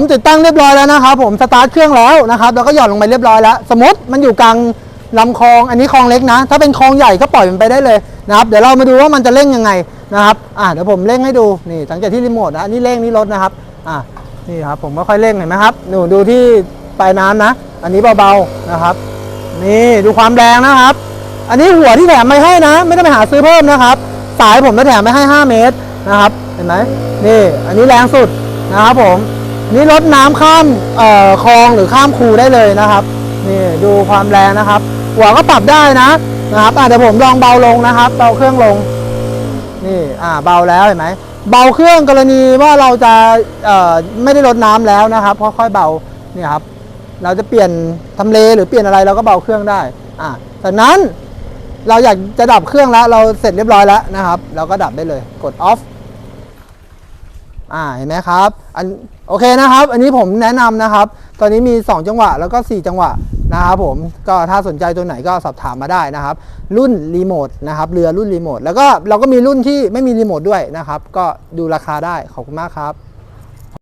ผมติดตั้งเรียบร้อยแล้วนะครับผมสตาร์ทเครื่องแล้วนะครับแล้วก็หย่อนลงไปเรียบร้อยแล้ว สมมติมันอยู่กลางลำคลองอันนี้คลองเล็กนะ ถ้าเป็นคลองใหญ่ก็ปล่อยมันไปได้เลยนะครับเดี๋ยวเรามาดูว่ามันจะเร่งยังไงนะครับอ่าเดี๋ยวผมเร่งให้ดูนี่สังเกตที่รีโมทนะอันนี่เร่งนี่รถนะครับอ่านี่ครับผมก็ค่อยเร่งเห็นไหมครับหนูดูที่ปลายน้ำนะ อันนี้เบาๆนะครับ นี่ดูความแรงนะครับ อันนี้หัวที่แถมไม่ให้นะ ไม่ต้องไปหาซื้อเพิ่มนะครับ สายผมจะแถมไม่ให้ 5 เมตรนะครับ เห็นไหมนี่ อันนี้แรงสุดนะครับผม นี่ลดน้ำข้ามเอ่อคลองหรือข้ามคูได้เลยนะครับนี่ดูความแรงนะครับ หัวก็ปรับได้นะนะครับอะเดี๋ยวผมลองเบาลงนะครับเบาเครื่องลงนี่อ่าเบาแล้วเห็นไหมเบาเครื่องกรณีว่าเราจะเอ่อไม่ได้ลดน้ำแล้วนะครับค่อยๆเบาเนี่ยครับเราจะเปลี่ยนทำเลหรือเปลี่ยนอะไรเราก็เบาเครื่องได้อ่าจากนั้นเราอยากจะดับเครื่องแล้วเราเสร็จเรียบร้อยแล้วนะครับ เราก็ดับได้เลยกด off อ่าเห็นไหมครับอันโอเคนะครับ อันนี้ผมแนะนำนะครับ ตอนนี้มี 2 จังหวะแล้วก็ 4 จังหวะนะครับผมก็ถ้าสนใจตัวไหนก็สอบถามมาได้นะครับ รุ่นรีโมทนะครับเรือรุ่นรีโมทแล้วก็เราก็มีรุ่นที่ไม่มีรีโมทด้วยนะครับ ก็ดูราคาได้ขอบคุณมากครับ